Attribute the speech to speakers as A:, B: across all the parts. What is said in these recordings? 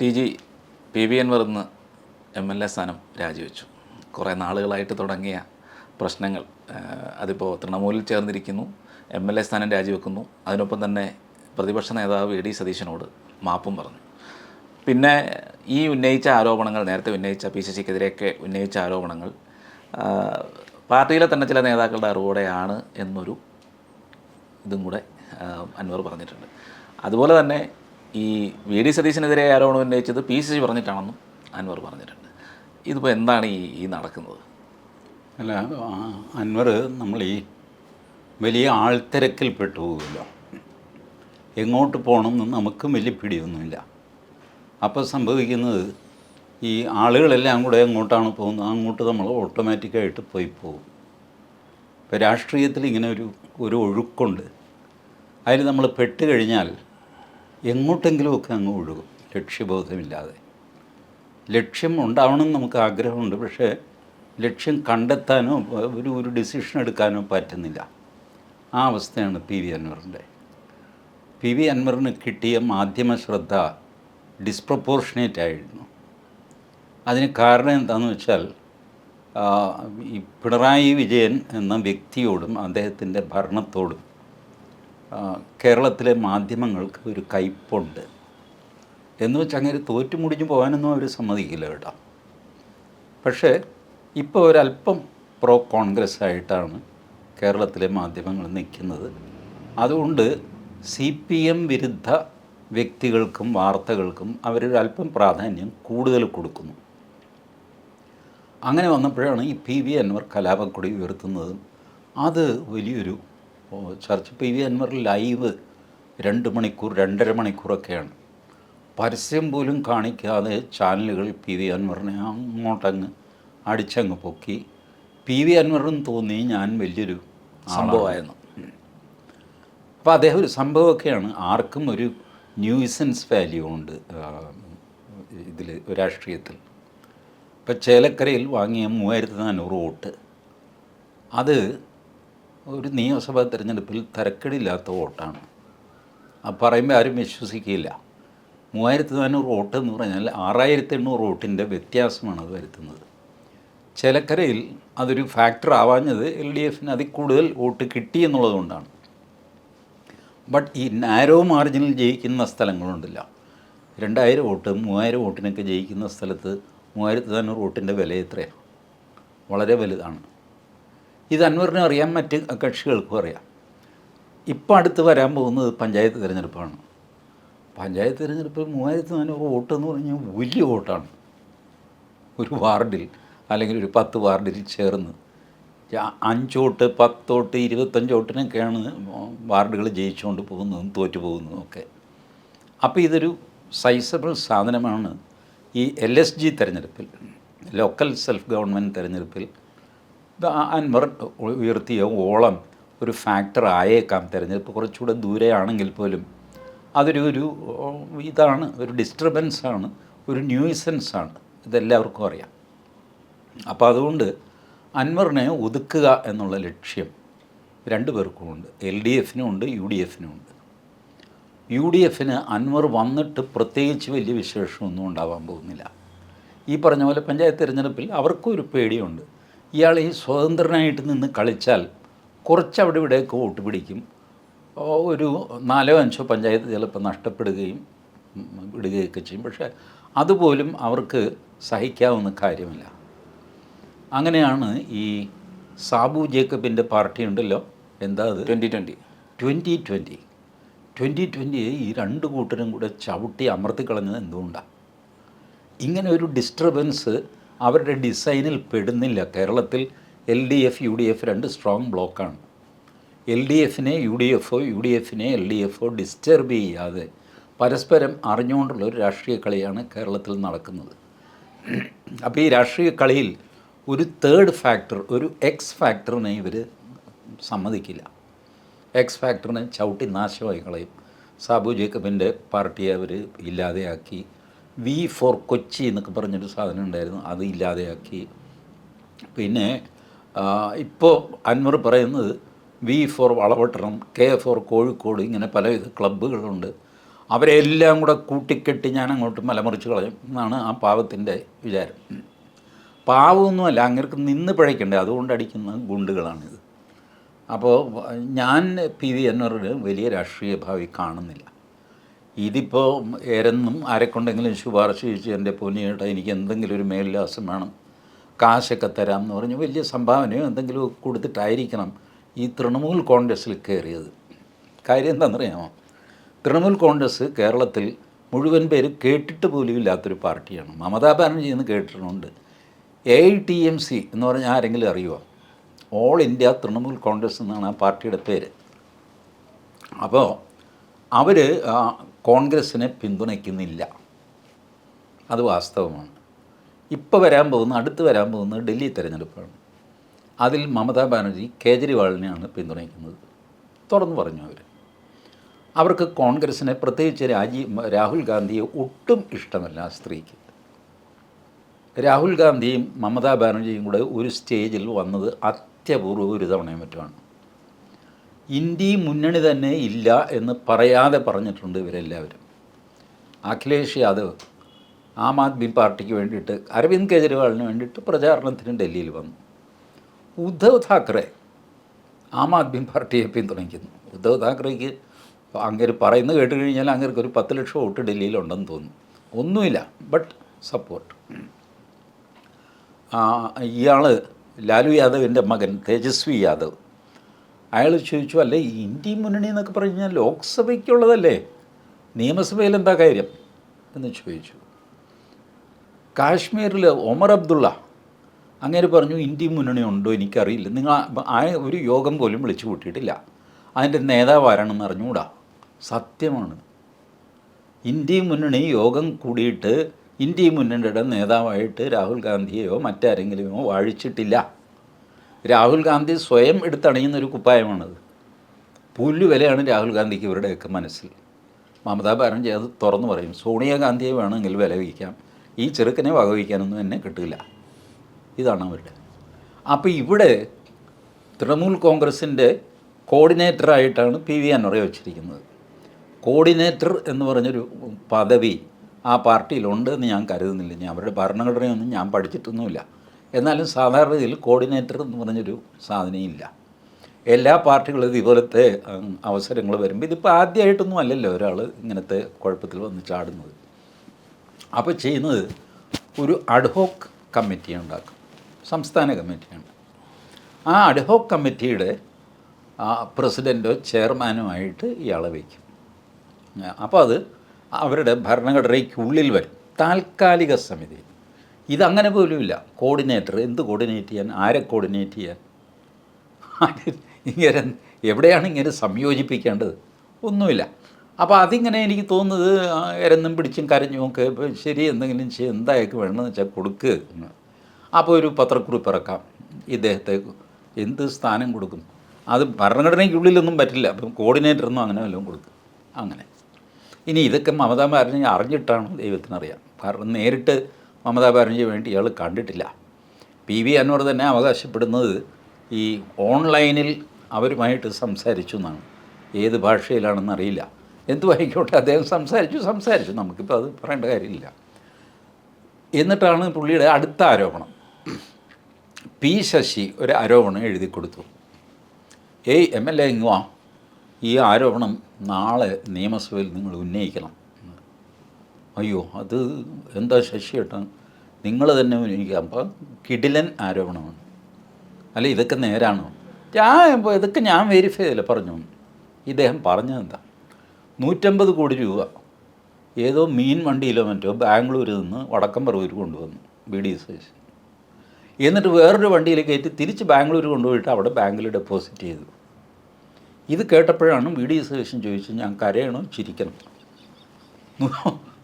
A: T G P V Anvar ഇന്ന് M L A സ്ഥാനം രാജിവെച്ചു. കുറേ നാളുകളായിട്ട് തുടങ്ങിയ പ്രശ്നങ്ങൾ അതിപ്പോൾ തൃണമൂലിൽ ചേർന്നിരിക്കുന്നു എം എൽ എ സ്ഥാനം രാജിവെക്കുന്നു. അതിനൊപ്പം തന്നെ പ്രതിപക്ഷ നേതാവ് എ ഡി സതീശനോട് മാപ്പും പറഞ്ഞു. പിന്നെ ഈ ഉന്നയിച്ച ആരോപണങ്ങൾ നേരത്തെ ഉന്നയിച്ച പി സി സിക്കെതിരെയൊക്കെ ഉന്നയിച്ച ആരോപണങ്ങൾ പാർട്ടിയിലെ തന്നെ ചില നേതാക്കളുടെ അറിവോടെയാണ് എന്നൊരു ഇതും കൂടെ അൻവർ പറഞ്ഞിട്ടുണ്ട്. അതുപോലെ തന്നെ ഈ വി ഡി സതീശനെതിരെ ആരോപണം ഉന്നയിച്ചത് പി സി സി പറഞ്ഞിട്ടാണെന്നും അൻവർ പറഞ്ഞിട്ടുണ്ട്. ഇതിപ്പോൾ എന്താണ് ഈ ഈ നടക്കുന്നത്?
B: അല്ല അൻവർ നമ്മൾ ഈ വലിയ ആൾത്തിരക്കിൽ പെട്ടുപോകുമല്ലോ എങ്ങോട്ട് പോകണമെന്ന് നമുക്കും വലിയ പിടിയൊന്നുമില്ല. അപ്പോൾ സംഭവിക്കുന്നത് ഈ ആളുകളെല്ലാം കൂടെ എങ്ങോട്ടാണ് പോകുന്നത്? അങ്ങോട്ട് നമ്മൾ ഓട്ടോമാറ്റിക്കായിട്ട് പോയി പോകും. ഇപ്പോൾ രാഷ്ട്രീയത്തിൽ ഇങ്ങനെ ഒരു ഒരു ഒഴുക്കുണ്ട്. അതിൽ നമ്മൾ പെട്ട് കഴിഞ്ഞാൽ എങ്ങോട്ടെങ്കിലുമൊക്കെ അങ്ങ് ഒഴുകും. ലക്ഷ്യബോധമില്ലാതെ. ലക്ഷ്യം ഉണ്ടാവണമെന്ന് നമുക്ക് ആഗ്രഹമുണ്ട്. പക്ഷേ ലക്ഷ്യം കണ്ടെത്താനോ ഒരു ഒരു ഡിസിഷൻ എടുക്കാനോ പറ്റുന്നില്ല. ആ അവസ്ഥയാണ് പി വി അൻവറിന്റെ. പി വി അൻവറിന് കിട്ടിയ മാധ്യമ ശ്രദ്ധ ഡിസ്പ്രപ്പോർഷനേറ്റ് ആയിരുന്നു. അതിന് കാരണം എന്താണെന്ന് വെച്ചാൽ ഈ പിണറായി വിജയൻ എന്ന വ്യക്തിയോടും അദ്ദേഹത്തിന്റെ ഭരണത്തോടും കേരളത്തിലെ മാധ്യമങ്ങൾക്ക് ഒരു കയ്പുണ്ട്. എന്ന് വെച്ചാൽ അങ്ങനെ തോറ്റു മുടിഞ്ഞു പോകാനൊന്നും അവർ സമ്മതിക്കില്ല കേട്ടോ. പക്ഷേ ഇപ്പോൾ ഒരല്പം പ്രോ കോൺഗ്രസ് ആയിട്ടാണ് കേരളത്തിലെ മാധ്യമങ്ങൾ നിൽക്കുന്നത്. അതുകൊണ്ട് സി പി എം വിരുദ്ധ വ്യക്തികൾക്കും വാർത്തകൾക്കും അവരൊരല്പം പ്രാധാന്യം കൂടുതൽ കൊടുക്കുന്നു. അങ്ങനെ വന്നപ്പോഴാണ് ഈ പി വി അൻവർ കലാപക്കൊടി ഉയർത്തുന്നതും അത് വലിയൊരു ചർച്ച പി വി അൻവർ ലൈവ് രണ്ട് മണിക്കൂർ രണ്ടര മണിക്കൂറൊക്കെയാണ്. പരസ്യം പോലും കാണിക്കാതെ ചാനലുകൾ പി വി അൻവറിനെ അങ്ങോട്ടങ്ങ് അടിച്ചങ്ങ് പൊക്കി. പി വി അൻവറിന് തോന്നി ഞാൻ വലിയൊരു
A: സംഭവമായിരുന്നു.
B: അപ്പോൾ അദ്ദേഹം ഒരു സംഭവമൊക്കെയാണ്. ആർക്കും ഒരു ന്യൂസൻസ് വാല്യൂ ഉണ്ട് ഇതിൽ രാഷ്ട്രീയത്തിൽ. ഇപ്പം ചേലക്കരയിൽ വാങ്ങിയ മൂവായിരത്തി നാനൂറ് വോട്ട്. അത് ഒരു നിയമസഭാ തിരഞ്ഞെടുപ്പിൽ തരക്കേടില്ലാത്ത വോട്ടാണ്. ആ പറയുമ്പോൾ ആരും വിശ്വസിക്കില്ല. മൂവായിരത്തി നാനൂറ് വോട്ട് എന്ന് പറഞ്ഞാൽ ആറായിരത്തി എണ്ണൂറ് വോട്ടിന്റെ വ്യത്യാസമാണ് അത് വരുത്തുന്നത്. ചിലക്കരയിൽ അതൊരു ഫാക്ടർ ആവാഞ്ഞത് എൽ ഡി എഫിന് അതിൽ കൂടുതൽ വോട്ട് കിട്ടി എന്നുള്ളതുകൊണ്ടാണ് ബട്ട് ഈ നാരോ മാർജിനിൽ ജയിക്കുന്ന സ്ഥലങ്ങളുണ്ടല്ലോ. രണ്ടായിരം വോട്ട് മൂവായിരം വോട്ടിനൊക്കെ ജയിക്കുന്ന സ്ഥലത്ത് മൂവായിരത്തി നാനൂറ് വോട്ടിന്റെ വില എത്രയാണ് വളരെ വലുതാണ്. ഇത് അൻവറിനും അറിയാം മറ്റ് കക്ഷികൾക്കും അറിയാം. ഇപ്പം അടുത്ത് വരാൻ പോകുന്നത് പഞ്ചായത്ത് തിരഞ്ഞെടുപ്പാണ്. പഞ്ചായത്ത് തിരഞ്ഞെടുപ്പിൽ മൂവായിരത്തി നാനൂറ് വോട്ട് എന്ന് പറഞ്ഞാൽ വലിയ വോട്ടാണ്. ഒരു വാർഡിൽ അല്ലെങ്കിൽ ഒരു പത്ത് വാർഡിൽ ചേർന്ന്. അഞ്ചോട്ട് പത്തോട്ട് ഇരുപത്തഞ്ചോട്ടിനൊക്കെയാണ് വാർഡുകൾ ജയിച്ചുകൊണ്ട് പോകുന്നതും തോറ്റു പോകുന്നതും ഒക്കെ. അപ്പോൾ ഇതൊരു സൈസബിൾ സാധനമാണ് ഈ എൽ എസ് ജി തെരഞ്ഞെടുപ്പിൽ ലോക്കൽ സെൽഫ് ഗവൺമെന്റ് തെരഞ്ഞെടുപ്പിൽ അൻവർ ഉയർത്തിയ ഓളം ഒരു ഫാക്ടർ ആയേക്കാം തിരഞ്ഞെടുപ്പ്. കുറച്ചുകൂടെ ദൂരെയാണെങ്കിൽ പോലും അതൊരു ഒരു ഇതാണ് ഒരു ഡിസ്റ്റർബൻസാണ് ഒരു ന്യൂസൻസാണ് ഇതെല്ലാവർക്കും അറിയാം. അപ്പോൾ അതുകൊണ്ട് അൻവറിനെ ഒതുക്കുക എന്നുള്ള ലക്ഷ്യം രണ്ടു പേർക്കും ഉണ്ട്. എൽ ഡി എഫിനും ഉണ്ട് യു ഡി എഫിനും ഉണ്ട്. യു ഡി എഫിന് അൻവർ വന്നിട്ട് പ്രത്യേകിച്ച് വലിയ വിശേഷമൊന്നും ഉണ്ടാവാൻ പോകുന്നില്ല. ഈ പറഞ്ഞ പോലെ പഞ്ചായത്ത് തിരഞ്ഞെടുപ്പിൽ അവർക്കും ഒരു പേടിയുണ്ട്. ഇയാൾ ഈ സ്വതന്ത്രനായിട്ട് നിന്ന് കളിച്ചാൽ കുറച്ച് അവിടെ ഇവിടെയൊക്കെ വോട്ട് പിടിക്കും. ഒരു നാലോ അഞ്ചോ പഞ്ചായത്ത് ചിലപ്പോൾ നഷ്ടപ്പെടുകയും വിടുകയൊക്കെ ചെയ്യും. പക്ഷേ അതുപോലും അവർക്ക് സഹിക്കാവുന്ന കാര്യമല്ല. അങ്ങനെയാണ് ഈ സാബു ജേക്കബിന്റെ പാർട്ടി ഉണ്ടല്ലോ. എന്താ അത്?
A: Twenty twenty.
B: Twenty twenty twenty ട്വന്റിയെ ഈ രണ്ട് കൂട്ടരും കൂടെ ചവിട്ടി അമർത്തിക്കളഞ്ഞത് എന്തുകൊണ്ടാണ് ഇങ്ങനെ ഒരു ഡിസ്റ്റർബൻസ് അവരുടെ ഡിസൈനിൽ പെടുന്നില്ല. കേരളത്തിൽ L D F U D F രണ്ട് സ്ട്രോങ് ബ്ലോക്കാണ് എൽ ഡി എഫിനെ യു ഡി എഫോ യു ഡി എഫിനെ എൽ ഡി എഫോ ഡിസ്റ്റർബ് ചെയ്യാതെ പരസ്പരം അറിഞ്ഞുകൊണ്ടുള്ള ഒരു രാഷ്ട്രീയ കളിയാണ് കേരളത്തിൽ നടക്കുന്നത്. അപ്പോൾ ഈ രാഷ്ട്രീയ കളിയിൽ ഒരു തേർഡ് ഫാക്ടർ ഒരു എക്സ് ഫാക്ടറിനെ ഇവർ സമ്മതിക്കില്ല. എക്സ് ഫാക്ടറിനെ ചവിട്ടി നാശമായി കളയും. സാബു ജേക്കബിന്റെ പാർട്ടിയെ അവർ ഇല്ലാതെയാക്കി. വി ഫോർ കൊച്ചി എന്നൊക്കെ പറഞ്ഞൊരു സാധനം ഉണ്ടായിരുന്നു. അത് ഇല്ലാതെയാക്കി. പിന്നെ ഇപ്പോൾ അൻവർ പറയുന്നത് വി ഫോർ വളവട്ടണം കെ ഫോർ കോഴിക്കോട് ഇങ്ങനെ പലവിധ ക്ലബ്ബുകളുണ്ട്. അവരെല്ലാം കൂടെ കൂട്ടിക്കെട്ടി ഞാൻ അങ്ങോട്ട് മലമറിച്ച് കളയും എന്നാണ് ആ പാവത്തിന്റെ വിചാരം. പാവമൊന്നുമല്ല അങ്ങേർക്ക് നിന്ന് പിഴയ്ക്കണ്ടേ? അതുകൊണ്ട് അടിക്കുന്ന ഗുണ്ടുകളാണിത്. അപ്പോൾ ഞാൻ പി വി എന്നൊരു വലിയ രാഷ്ട്രീയ ഭാവി കാണുന്നില്ല. ഇതിപ്പോൾ ഏരെന്നും ആരെക്കൊണ്ടെങ്കിലും ശുപാർശ ചെയ്യിച്ച് എന്റെ പൊന്നിയേട്ട എനിക്ക് എന്തെങ്കിലും ഒരു മേൽവിലാസം വേണം കാശൊക്കെ തരാം എന്ന് പറഞ്ഞ്. വലിയ സംഭാവനയോ എന്തെങ്കിലും കൊടുത്തിട്ടായിരിക്കണം ഈ തൃണമൂൽ കോൺഗ്രസ്സിൽ കയറിയത്. കാര്യം എന്താണെന്നറിയാമോ? തൃണമൂൽ കോൺഗ്രസ് കേരളത്തിൽ മുഴുവൻ പേര് കേട്ടിട്ട് പോലും ഇല്ലാത്തൊരു പാർട്ടിയാണ്. മമതാ ബാനർജി എന്ന് കേട്ടിട്ടുണ്ട്. A I T M C എന്ന് പറഞ്ഞാൽ ആരെങ്കിലും അറിയുമോ ഓൾ ഇന്ത്യ തൃണമൂൽ കോൺഗ്രസ് എന്നാണ് ആ പാർട്ടിയുടെ പേര്. അപ്പോൾ അവർ കോൺഗ്രസ്സിനെ പിന്തുണയ്ക്കുന്നില്ല. അത് വാസ്തവമാണ്. ഇപ്പോൾ വരാൻ പോകുന്ന അടുത്ത് വരാൻ പോകുന്നത് ഡൽഹി തിരഞ്ഞെടുപ്പാണ്. അതിൽ മമതാ ബാനർജി കേജ്രിവാളിനെയാണ് പിന്തുണയ്ക്കുന്നത്. തുറന്നു പറഞ്ഞു അവർ അവർക്ക് കോൺഗ്രസ്സിനെ പ്രത്യേകിച്ച് രാജീവ് രാഹുൽ ഗാന്ധിയെ ഒട്ടും ഇഷ്ടമല്ല ആ സ്ത്രീക്ക്. രാഹുൽ ഗാന്ധിയും മമതാ ബാനർജിയും കൂടെ ഒരു സ്റ്റേജിൽ വന്നത് അത്യപൂർവം ഒരു തവണയും മറ്റുമാണ്. ഇന്ത്യ മുന്നണി തന്നെ ഇല്ല എന്ന് പറയാതെ പറഞ്ഞിട്ടുണ്ട് ഇവരെല്ലാവരും. അഖിലേഷ് യാദവ് ആം ആദ്മി പാർട്ടിക്ക് വേണ്ടിയിട്ട് അരവിന്ദ് കെജ്രിവാളിന് വേണ്ടിയിട്ട് പ്രചാരണത്തിന് ഡൽഹിയിൽ വന്നു. ഉദ്ധവ് താക്കറെ ആം ആദ്മി പാർട്ടിയെ പിന്തുണയ്ക്കുന്നു. ഉദ്ധവ് താക്കറേക്ക് അങ്ങനെ പറയുന്നത് കേട്ട് കഴിഞ്ഞാൽ അങ്ങനെ ഒരു പത്ത് ലക്ഷം വോട്ട് ഡൽഹിയിലുണ്ടെന്ന് തോന്നുന്നു ഒന്നുമില്ല ബട്ട് സപ്പോർട്ട് ഇയാൾ ലാലു യാദവിന്റെ മകൻ തേജസ്വി യാദവ് അയാൾ ചോദിച്ചു അല്ലേ ഇന്ത്യ മുന്നണി എന്നൊക്കെ പറഞ്ഞു കഴിഞ്ഞാൽ ലോക്സഭയ്ക്കുള്ളതല്ലേ? നിയമസഭയിൽ എന്താ കാര്യം? എന്ന് ചോദിച്ചു. കാശ്മീരിൽ ഒമർ അബ്ദുള്ള അങ്ങനെ പറഞ്ഞു ഇന്ത്യ മുന്നണി ഉണ്ടോ എനിക്കറിയില്ല. നിങ്ങൾ ആ ഒരു യോഗം പോലും വിളിച്ചു കൂട്ടിയിട്ടില്ല. അതിന്റെ നേതാവ് ആരാണെന്ന് അറിഞ്ഞുകൂടാ? സത്യമാണ്. ഇന്ത്യ മുന്നണി യോഗം കൂടിയിട്ട് ഇന്ത്യ മുന്നണിയുടെ നേതാവായിട്ട് രാഹുൽ ഗാന്ധിയെയോ മറ്റാരെങ്കിലുമോ വാഴിച്ചിട്ടില്ല. രാഹുൽ ഗാന്ധി സ്വയം എടുത്തണിയുന്ന ഒരു കുപ്പായമാണത്. പുല്ല് വിലയാണ് രാഹുൽ ഗാന്ധിക്ക് ഇവരുടെയൊക്കെ മനസ്സിൽ. മമതാ ബാനർജി അത് തുറന്നു പറയും സോണിയാഗാന്ധിയെ വേണമെങ്കിൽ വില വയ്ക്കാം ഈ ചെറുക്കനെ വകവയ്ക്കാനൊന്നും എന്നെ കിട്ടില്ല. ഇതാണ് അവരുടെ. അപ്പോൾ ഇവിടെ തൃണമൂൽ കോൺഗ്രസിന്റെ കോർഡിനേറ്ററായിട്ടാണ് പി വി അൻവറെ വെച്ചിരിക്കുന്നത്. കോർഡിനേറ്റർ എന്ന് പറഞ്ഞൊരു പദവി ആ പാർട്ടിയിലുണ്ട് എന്ന് ഞാൻ കരുതുന്നില്ല. ഞാൻ അവരുടെ ഭരണഘടനയൊന്നും ഞാൻ പഠിച്ചിട്ടൊന്നുമില്ല. എന്നാലും സാധാരണ ഇതിൽ കോർഡിനേറ്റർ എന്ന് പറഞ്ഞൊരു സാധനം ഇല്ല എല്ലാ പാർട്ടികളും ഇതുപോലത്തെ അവസരങ്ങൾ വരുമ്പോൾ ഇതിപ്പോൾ ആദ്യമായിട്ടൊന്നും അല്ലല്ലോ ഒരാൾ ഇങ്ങനത്തെ കുഴപ്പത്തിൽ വന്ന് ചാടുന്നത്. അപ്പോൾ ചെയ്യുന്നത് ഒരു അഡ്ഹോക്ക് കമ്മിറ്റി ഉണ്ടാക്കും. സംസ്ഥാന കമ്മിറ്റിയാണ് ആ അഡ്ഹോക്ക് കമ്മിറ്റിയുടെ പ്രസിഡന്റോ ചെയർമാനോ ആയിട്ട് ഇയാളെ വയ്ക്കും. അപ്പോൾ അത് അവരുടെ ഭരണഘടനയ്ക്കുള്ളിൽ വരും. താൽക്കാലിക സമിതി. ഇതങ്ങനെ പോലുമില്ല. കോർഡിനേറ്റർ എന്ത് കോർഡിനേറ്റ് ചെയ്യാൻ? ആരെ കോർഡിനേറ്റ് ചെയ്യാൻ? ഇങ്ങനെ എവിടെയാണ് ഇങ്ങനെ സംയോജിപ്പിക്കേണ്ടത്? ഒന്നുമില്ല. അപ്പോൾ അതിങ്ങനെ എനിക്ക് തോന്നുന്നത് എരന്നും പിടിച്ചും കരഞ്ഞും ഒക്കെ ശരി എന്തെങ്കിലും ചെയ്യും എന്തായൊക്കെ വേണമെന്ന് വെച്ചാൽ കൊടുക്കുക. അപ്പോൾ ഒരു പത്രക്കുറിപ്പ് ഇറക്കാം. ഇദ്ദേഹത്തെ എന്ത് സ്ഥാനം കൊടുക്കും? അത് ഭരണഘടനയ്ക്കുള്ളിലൊന്നും പറ്റില്ല. അപ്പം കോർഡിനേറ്ററൊന്നും അങ്ങനെ വല്ലതും കൊടുക്കും. അങ്ങനെ. ഇനി ഇതൊക്കെ മമതാ ബാനർജി അറിഞ്ഞിട്ടാണ് ദൈവത്തിനറിയാം? കാരണം നേരിട്ട് മമതാ ബാനർജിയെ വേണ്ടി ഇയാൾ കണ്ടിട്ടില്ല. പി വി അൻവർ തന്നെ അവകാശപ്പെടുന്നത് ഈ ഓൺലൈനിൽ അവരുമായിട്ട് സംസാരിച്ചു എന്നാണ്. ഏത് ഭാഷയിലാണെന്ന് അറിയില്ല. എന്തുമായിക്കോട്ടെ അദ്ദേഹം സംസാരിച്ചു സംസാരിച്ചു. നമുക്കിപ്പോൾ അത് പറയേണ്ട കാര്യമില്ല. എന്നിട്ടാണ് പുള്ളിയുടെ അടുത്ത ആരോപണം. പി ശശി ഒരു ആരോപണം എഴുതി കൊടുത്തു. ഏയ് എം എൽ എ ഇങ്ങുവാ ഈ ആരോപണം നാളെ നിയമസഭയിൽ നിങ്ങൾ ഉന്നയിക്കണം. അയ്യോ അത് എന്താ ശശി ഏട്ടാ? നിങ്ങൾ തന്നെ എനിക്ക് അപ്പം കിടിലൻ ആരോപണമാണ്. അല്ല ഇതൊക്കെ നേരാണോ? ഞാൻ ഇതൊക്കെ ഞാൻ വെരിഫൈ ചെയ്തില്ല പറഞ്ഞു. ഇദ്ദേഹം പറഞ്ഞതെന്താ നൂറ്റമ്പത് കോടി രൂപ. ഏതോ മീൻ വണ്ടിയിലോ മറ്റോ ബാംഗ്ലൂരിൽ നിന്ന് വടക്കം പറവൂർ കൊണ്ടുവന്നു ബി ഡി സതീശൻ എന്നിട്ട് വേറൊരു വണ്ടിയിൽ കയറ്റി തിരിച്ച് ബാംഗ്ലൂർ കൊണ്ടുപോയിട്ട് അവിടെ ബാങ്കിൽ ഡെപ്പോസിറ്റ് ചെയ്തു. ഇത് കേട്ടപ്പോഴാണ് ബി ഡി സതീശൻ ചോദിച്ചത് ഞാൻ കരയണോ ചിരിക്കണം.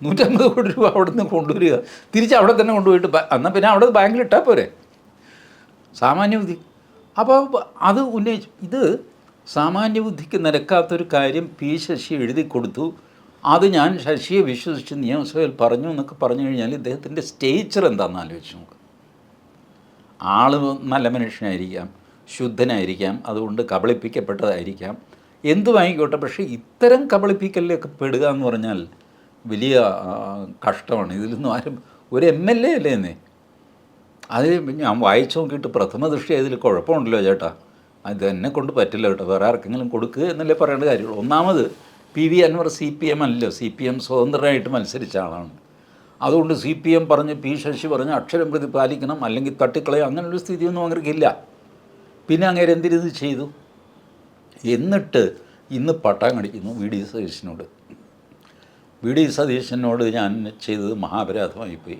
B: നൂറ്റമ്പത് കോടി രൂപ അവിടെ നിന്ന് കൊണ്ടുവരിക. തിരിച്ച് അവിടെ തന്നെ കൊണ്ടുപോയിട്ട് എന്നാൽ പിന്നെ അവിടെ ബാങ്കിൽ ഇട്ടാൽ പോരെ. സാമാന്യബുദ്ധി. അപ്പോൾ അത് ഉന്നയിച്ചു ഇത് സാമാന്യ ബുദ്ധിക്ക് നിരക്കാത്തൊരു കാര്യം പി ശശി എഴുതി കൊടുത്തു. അത് ഞാൻ ശശിയെ വിശ്വസിച്ച് നിയമസഭയിൽ പറഞ്ഞു എന്നൊക്കെ പറഞ്ഞു കഴിഞ്ഞാൽ ഇദ്ദേഹത്തിന്റെ സ്റ്റേച്ചർ എന്താണെന്ന് ആലോചിച്ച് നോക്ക്. ആൾ നല്ല മനുഷ്യനായിരിക്കാം ശുദ്ധനായിരിക്കാം അതുകൊണ്ട് കബളിപ്പിക്കപ്പെട്ടതായിരിക്കാം. എന്ത് വാങ്ങിക്കോട്ടെ പക്ഷേ ഇത്തരം കബളിപ്പിക്കലിലൊക്കെ പെടുക എന്ന് പറഞ്ഞാൽ വലിയ കഷ്ടമാണ്. ഇതിലൊന്നും ആരും ഒരു എം എൽ എ അല്ലേ എന്നേ അത് ഞാൻ വായിച്ചു നോക്കിയിട്ട് പ്രഥമ ദൃഷ്ടി ഇതിൽ കുഴപ്പമുണ്ടല്ലോ ചേട്ടാ. അത് എന്നെ കൊണ്ട് പറ്റില്ല കേട്ടോ. വേറെ ആർക്കെങ്കിലും കൊടുക്കുക എന്നല്ലേ പറയേണ്ട കാര്യമുള്ളൂ. ഒന്നാമത് P V Anvar C P M അല്ലല്ലോ. സി പി എം സ്വതന്ത്രമായിട്ട് മത്സരിച്ച ആളാണ്. അതുകൊണ്ട് സി പി എം പറഞ്ഞ് പി ശശി പറഞ്ഞ് അക്ഷരം പ്രതിപാലിക്കണം അല്ലെങ്കിൽ തട്ടിക്കളയും അങ്ങനൊരു സ്ഥിതിയൊന്നും അങ്ങനെക്കില്ല പിന്നെ അങ്ങനെ എന്തിരിത് ചെയ്തു? എന്നിട്ട് ഇന്ന് പട്ടാൻ കടിക്കുന്നു വി ഡി സതീശനോട് വി ഡി സതീശനോട് ഞാൻ ചെയ്തത് മഹാപരാധമായിപ്പോയി.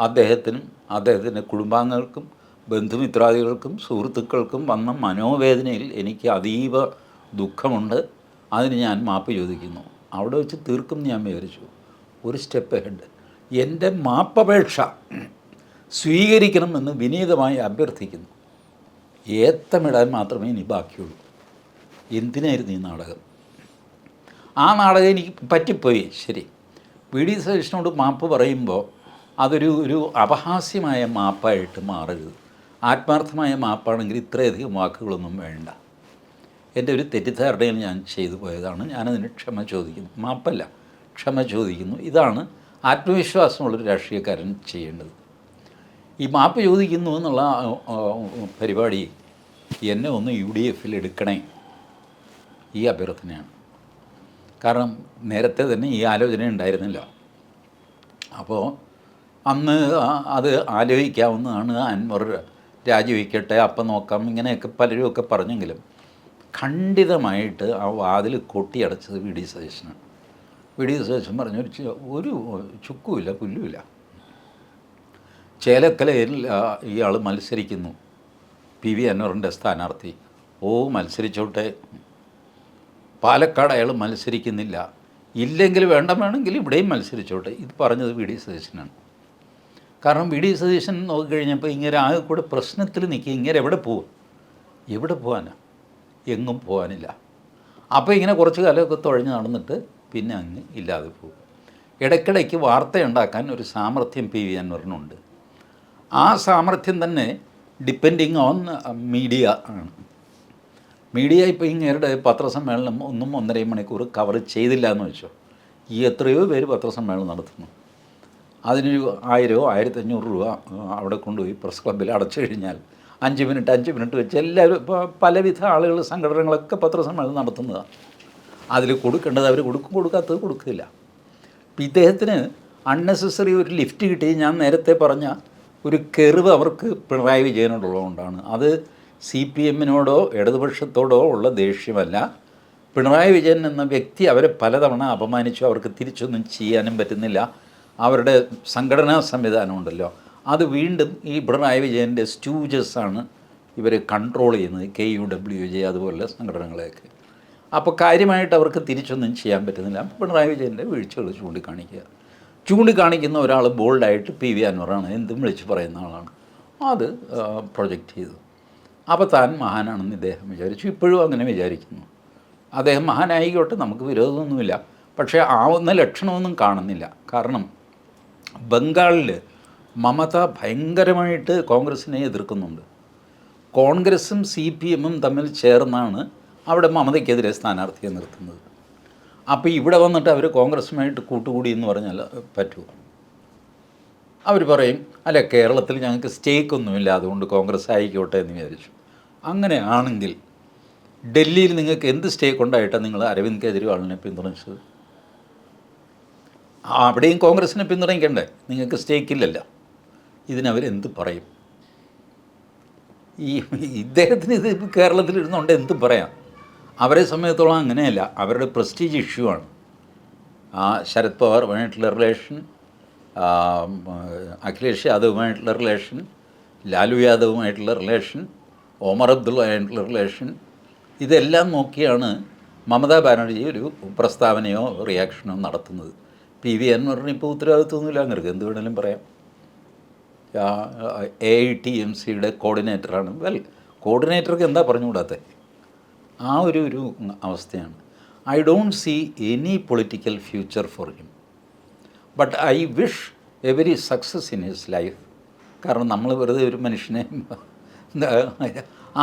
B: അദ്ദേഹത്തിനും അദ്ദേഹത്തിന്റെ കുടുംബാംഗങ്ങൾക്കും ബന്ധുമിത്രാദികൾക്കും സുഹൃത്തുക്കൾക്കും വന്ന മനോവേദനയിൽ എനിക്ക് അതീവ ദുഃഖമുണ്ട്. അതിന് ഞാൻ മാപ്പ് ചോദിക്കുന്നു. അവിടെ വെച്ച് തീർക്കും ഞാൻ വിചാരിച്ചു. ഒരു സ്റ്റെപ്പ് ഹെഡ് എന്റെ മാപ്പപേക്ഷ സ്വീകരിക്കണമെന്ന് വിനീതമായി അഭ്യർത്ഥിക്കുന്നു. ഏത്തമിടാൻ മാത്രമേ ഇനി ബാക്കിയുള്ളൂ. എന്തിനായിരുന്നു ഈ നാടകം? ആ നാടകം എനിക്ക് പറ്റിപ്പോയി ശരി. വി ഡി സതീഷിനോട് മാപ്പ് പറയുമ്പോൾ അതൊരു ഒരു അപഹാസ്യമായ മാപ്പായിട്ട് മാറരുത്. ആത്മാർത്ഥമായ മാപ്പാണെങ്കിൽ ഇത്രയധികം വാക്കുകളൊന്നും വേണ്ട. എന്റെ ഒരു തെറ്റിദ്ധാരണയിൽ ഞാൻ ചെയ്തു പോയതാണ്. ഞാനതിന് ക്ഷമ ചോദിക്കുന്നു. മാപ്പല്ല ക്ഷമ ചോദിക്കുന്നു. ഇതാണ് ആത്മവിശ്വാസമുള്ളൊരു രാഷ്ട്രീയക്കാരൻ ചെയ്യേണ്ടത്. ഈ മാപ്പ് ചോദിക്കുന്നു എന്നുള്ള പരിപാടി എന്നെ ഒന്ന് യു ഡി എഫിൽ എടുക്കണേ. ഈ അഭ്യർത്ഥനയാണ്. കാരണം നേരത്തെ തന്നെ ഈ ആലോചന ഉണ്ടായിരുന്നില്ല. അപ്പോൾ അന്ന് അത് ആലോചിക്കാവുന്നതാണ് അൻവർ രാജിവെക്കട്ടെ അപ്പം നോക്കാം ഇങ്ങനെയൊക്കെ പലരും ഒക്കെ പറഞ്ഞെങ്കിലും ഖണ്ഡിതമായിട്ട് ആ വാതിൽ കൊട്ടിയടച്ചത് വി ഡി സതീശനാണ്. വി ഡി സതീശൻ പറഞ്ഞു ഒരു ഒരു ചുക്കുമില്ല പുല്ലുമില്ല. ചേലക്കലയിൽ ഇയാൾ മത്സരിക്കുന്നു. പി വി അൻവറിന്റെ സ്ഥാനാർത്ഥി. ഓ മത്സരിച്ചോട്ടെ. പാലക്കാട് അയാൾ മത്സരിക്കുന്നില്ല. ഇല്ലെങ്കിൽ വേണ്ട വേണമെങ്കിൽ ഇവിടെയും മത്സരിച്ചോട്ടെ. ഇത് പറഞ്ഞത് വി. ഡി. സതീശനാണ്. കാരണം വി. ഡി. സതീശൻ നോക്കിക്കഴിഞ്ഞപ്പോൾ ഇങ്ങനെ ആകെ കൂടെ പ്രശ്നത്തിൽ നിൽക്കുക ഇങ്ങനെ എവിടെ പോകും എവിടെ പോകാനാ എങ്ങും പോകാനില്ല അപ്പോൾ ഇങ്ങനെ കുറച്ച് കാലമൊക്കെ തുഴഞ്ഞ് നടന്നിട്ട് പിന്നെ അങ്ങ് ഇല്ലാതെ പോകും. ഇടയ്ക്കിടയ്ക്ക് വാർത്ത ഉണ്ടാക്കാൻ ഒരു സാമർഥ്യം പി. വി. അൻവറിനുണ്ട്. ആ സാമർഥ്യം തന്നെ ഡിപ്പെൻഡിങ് ഓൺ മീഡിയ ആണ്. മീഡിയ ഇപ്പോൾ ഇങ്ങേരുടെ പത്രസമ്മേളനം ഒന്നും ഒന്നരയും മണിക്കൂർ കവർ ചെയ്തില്ല എന്ന് വെച്ചോ. ഈ എത്രയോ പേര് പത്രസമ്മേളനം നടത്തുന്നു. അതിനൊരു ആയിരമോ ആയിരത്തഞ്ഞൂറ് രൂപ അവിടെ കൊണ്ടുപോയി പ്രസ് ക്ലബ്ബിൽ അടച്ചു കഴിഞ്ഞാൽ അഞ്ച് മിനിറ്റ് അഞ്ച് മിനിറ്റ് വെച്ച് എല്ലാവരും ഇപ്പോൾ പലവിധ ആളുകൾ സംഘടനകളൊക്കെ പത്രസമ്മേളനം നടത്തുന്നതാണ് അതിൽ കൊടുക്കേണ്ടത് അവർ കൊടുക്കും കൊടുക്കാത്തത് കൊടുക്കില്ല. ഇപ്പം ഇദ്ദേഹത്തിന് അൺനെസസറി ഒരു ലിഫ്റ്റ് കിട്ടി. ഞാൻ നേരത്തെ പറഞ്ഞ ഒരു കെറിവ് അവർക്ക് പിണറായി വിജയനോടുള്ളതുകൊണ്ടാണ്. അത് സി പി എമ്മിനോടോ ഇടതുപക്ഷത്തോടോ ഉള്ള ദേഷ്യമല്ല. പിണറായി വിജയൻ എന്ന വ്യക്തി അവരെ പലതവണ അപമാനിച്ചു. അവർക്ക് തിരിച്ചൊന്നും ചെയ്യാനും പറ്റുന്നില്ല. അവരുടെ സംഘടനാ സംവിധാനം ഉണ്ടല്ലോ. അത് വീണ്ടും ഈ പിണറായി വിജയന്റെ ആണ് ഇവർ കൺട്രോൾ ചെയ്യുന്നത്. കെ യു ഡബ്ല്യു ജെ അതുപോലെ സംഘടനകളെയൊക്കെ. അപ്പോൾ കാര്യമായിട്ട് അവർക്ക് തിരിച്ചൊന്നും ചെയ്യാൻ പറ്റുന്നില്ല. പിണറായി വിജയന്റെ വീഴ്ചകൾ ചൂണ്ടിക്കാണിക്കുക. ചൂണ്ടിക്കാണിക്കുന്ന ഒരാൾ ബോൾഡായിട്ട് പി വി അൻവറാണ് എന്തും വിളിച്ച് പറയുന്ന ആളാണ്. അത് പ്രൊജക്റ്റ് ചെയ്തു. അപ്പോൾ താൻ മഹാനാണെന്ന് ഇദ്ദേഹം വിചാരിച്ചു. ഇപ്പോഴും അങ്ങനെ വിചാരിക്കുന്നു. അദ്ദേഹം മഹാനായിക്കോട്ടെ നമുക്ക് വിരോധമൊന്നുമില്ല. പക്ഷേ ആവുന്ന ലക്ഷണമൊന്നും കാണുന്നില്ല. കാരണം ബംഗാളിൽ മമത ഭയങ്കരമായിട്ട് കോൺഗ്രസിനെ എതിർക്കുന്നുണ്ട്. കോൺഗ്രസും സി പി എമ്മും തമ്മിൽ ചേർന്നാണ് അവിടെ മമതയ്ക്കെതിരെ സ്ഥാനാർത്ഥിയെ നിർത്തുന്നത്. അപ്പോൾ ഇവിടെ വന്നിട്ട് അവർ കോൺഗ്രസുമായിട്ട് കൂട്ടുകൂടി എന്ന് പറഞ്ഞാൽ പറ്റുമോ അവർ പറയും അല്ല കേരളത്തിൽ ഞങ്ങൾക്ക് സ്റ്റേക്ക് ഒന്നുമില്ല അതുകൊണ്ട് കോൺഗ്രസ് ആയിക്കോട്ടെ എന്ന് വിചാരിച്ചു. അങ്ങനെയാണെങ്കിൽ ഡൽഹിയിൽ നിങ്ങൾക്ക് എന്ത് സ്റ്റേക്ക് ഉണ്ടായിട്ടാണ് നിങ്ങൾ അരവിന്ദ് കെജ്രിവാളിനെ പിന്തുണച്ചത്? അവിടെയും കോൺഗ്രസിനെ പിന്തുണയ്ക്കണ്ടേ? നിങ്ങൾക്ക് സ്റ്റേക്ക് ഇല്ലല്ലോ ഇതിനവരെന്ത് പറയും? ഈ ഇദ്ദേഹത്തിന് ഇത് കേരളത്തിൽ ഇരുന്നുകൊണ്ട് എന്തും പറയാം? അവരെ സംബന്ധിച്ചോളം അങ്ങനെയല്ല. അവരുടെ പ്രസ്റ്റീജ് ഇഷ്യൂ ആണ്. ആ ശരത് പവാർ വേണ്ടിയിട്ടുള്ള റിലേഷൻ അഖിലേഷ് യാദവുമായിട്ടുള്ള റിലേഷൻ ലാലു യാദവുമായിട്ടുള്ള റിലേഷൻ ഒമർ അബ്ദുള്ളയായിട്ടുള്ള റിലേഷൻ ഇതെല്ലാം നോക്കിയാണ് മമതാ ബാനർജി ഒരു പ്രസ്താവനയോ റിയാക്ഷനോ നടത്തുന്നത്. പി വി എന്ന് പറഞ്ഞാൽ ഇപ്പോൾ ഉത്തരവാദിത്വമൊന്നുമില്ല അങ്ങനെ എന്ത് വേണേലും പറയാം. എ ഐ ടി എം സിയുടെ കോർഡിനേറ്ററാണ് വെൽ കോർഡിനേറ്റർക്ക് എന്താ പറഞ്ഞുകൂടാത്ത? ആ ഒരു ഒരു അവസ്ഥയാണ്. I don't see any political future for him but I wish every success in his life കാരണം നമ്മൾ വെറുതെ ഒരു മനുഷ്യനെ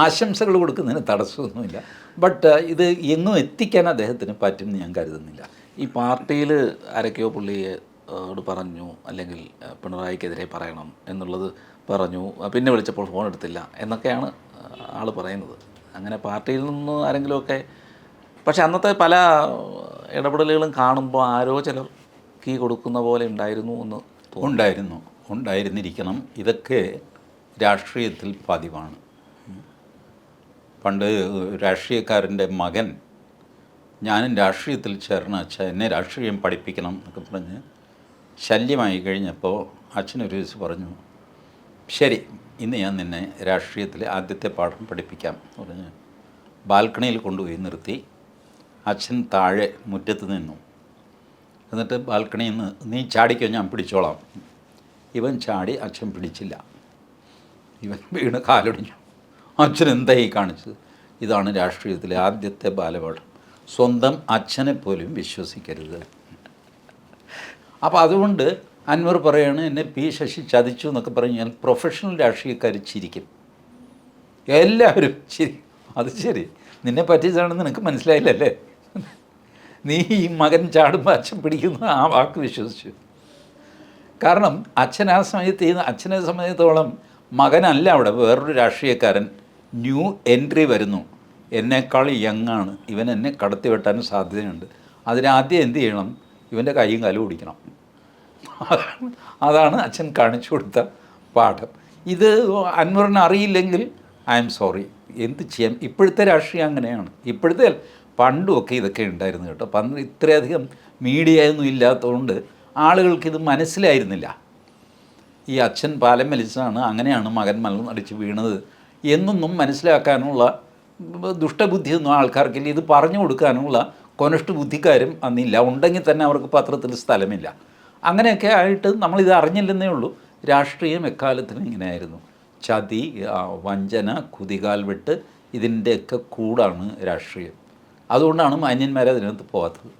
B: ആശംസകൾ കൊടുക്കുന്നതിന് തടസ്സമൊന്നുമില്ല. ബട്ട് ഇത് എങ്ങും എത്തിക്കാൻ അദ്ദേഹത്തിന് പറ്റുമെന്ന് ഞാൻ കരുതുന്നില്ല.
A: ഈ പാർട്ടിയിൽ ആരൊക്കെയോ പുള്ളിയെ പറഞ്ഞു അല്ലെങ്കിൽ പിണറായിക്കെതിരെ പറയണം എന്നുള്ളത് പറഞ്ഞു. പിന്നെ വിളിച്ചപ്പോൾ ഫോൺ എടുത്തില്ല എന്നൊക്കെയാണ് ആൾ പറയുന്നത്. അങ്ങനെ പാർട്ടിയിൽ നിന്ന് ആരെങ്കിലുമൊക്കെ പക്ഷെ അന്നത്തെ പല ഇടപെടലുകളും കാണുമ്പോൾ ആരോ ചിലർ കീ കൊടുക്കുന്ന പോലെ ഉണ്ടായിരുന്നു എന്ന്
B: ഉണ്ടായിരുന്നു. ഉണ്ടായിരുന്നിരിക്കണം. ഇതൊക്കെ രാഷ്ട്രീയത്തിൽ പതിവാണ്. പണ്ട് രാഷ്ട്രീയക്കാരന്റെ മകൻ ഞാനും രാഷ്ട്രീയത്തിൽ ചേർന്ന് അച്ഛ എന്നെ രാഷ്ട്രീയം പഠിപ്പിക്കണം എന്നൊക്കെ പറഞ്ഞ് ശല്യമായി കഴിഞ്ഞപ്പോൾ അച്ഛനൊരു ദിവസം പറഞ്ഞു ശരി ഇന്ന് ഞാൻ നിന്നെ രാഷ്ട്രീയത്തിലെ ആദ്യത്തെ പാഠം പഠിപ്പിക്കാം. പറഞ്ഞ് ബാൽക്കണിയിൽ കൊണ്ടുപോയി നിർത്തി. അച്ഛൻ താഴെ മുറ്റത്ത് നിന്നു. എന്നിട്ട് ബാൽക്കണിയിൽ നിന്ന് നീ ചാടിക്കോ ഞാൻ പിടിച്ചോളാം. ഇവൻ ചാടി അച്ഛൻ പിടിച്ചില്ല. ഇവൻ വീണ് കാലൊടിഞ്ഞു. അച്ഛൻ എന്തായി കാണിച്ചത്? ഇതാണ് രാഷ്ട്രീയത്തിലെ ആദ്യത്തെ ബാലപാഠം. സ്വന്തം അച്ഛനെ പോലും വിശ്വസിക്കരുത്. അപ്പോൾ അതുകൊണ്ട് അൻവർ പറയാണ് എന്നെ പി ശശി ചതിച്ചു എന്നൊക്കെ പറഞ്ഞു ഞാൻ പ്രൊഫഷണൽ രാഷ്ട്രീയക്കാർ ചിരിക്കും. എല്ലാവരും ചിരി. അത് ശരി. നിന്നെ പറ്റിയതാണെന്ന് നിനക്ക് മനസ്സിലായില്ലല്ലേ? നീ ഈ മകൻ ചാടുമ്പോൾ അച്ഛൻ പിടിക്കുന്നു ആ വാക്ക് വിശ്വസിച്ചു. കാരണം അച്ഛൻ ആ സമയത്ത് ചെയ്യുന്ന അച്ഛനെ സംബന്ധിച്ചിടത്തോളം മകനല്ല അവിടെ വേറൊരു രാഷ്ട്രീയക്കാരൻ. ന്യൂ എൻട്രി വരുന്നു. എന്നേക്കാൾ യങ്ങാണ്. ഇവൻ എന്നെ കടത്തി വെട്ടാൻ സാധ്യതയുണ്ട്. അതിനാദ്യം എന്ത് ചെയ്യണം? ഇവന്റെ കൈയും കാലും ഓടിക്കണം. അതാണ് അച്ഛൻ കാണിച്ചു കൊടുത്ത പാഠം. ഇത് അൻവറിന് അറിയില്ലെങ്കിൽ ഐ എം സോറി. എന്ത് ചെയ്യാം? ഇപ്പോഴത്തെ രാഷ്ട്രീയം അങ്ങനെയാണ്. ഇപ്പോഴത്തെ പണ്ടുമൊക്കെ ഇതൊക്കെ ഉണ്ടായിരുന്നു കേട്ടോ. പണ്ട് ഇത്രയധികം മീഡിയ ഒന്നും ഇല്ലാത്തതുകൊണ്ട് ആളുകൾക്കിത് മനസ്സിലായിരുന്നില്ല. ഈ അച്ഛൻ പാലം വലിച്ചതാണ് അങ്ങനെയാണ് മകൻ മലനടിച്ച് വീണത് എന്നൊന്നും മനസ്സിലാക്കാനുള്ള ദുഷ്ടബുദ്ധിയൊന്നും ആൾക്കാർക്കില്ല. ഇത് പറഞ്ഞു കൊടുക്കാനുള്ള കൊനഷ്ട ബുദ്ധിക്കാരും അന്നില്ല. ഉണ്ടെങ്കിൽ തന്നെ അവർക്ക് പത്രത്തിൽ സ്ഥലമില്ല. അങ്ങനെയൊക്കെ ആയിട്ട് നമ്മളിത് അറിഞ്ഞില്ലെന്നേ ഉള്ളൂ. രാഷ്ട്രീയം എക്കാലത്തിനും ഇങ്ങനെയായിരുന്നു. ചതി വഞ്ചന കുതികാൽ വെട്ട് ഇതിന്റെയൊക്കെ കൂടാണ് രാഷ്ട്രീയം. അതുകൊണ്ടാണ് മാന്യന്മാരെ അതിനകത്ത് പോകാത്തത്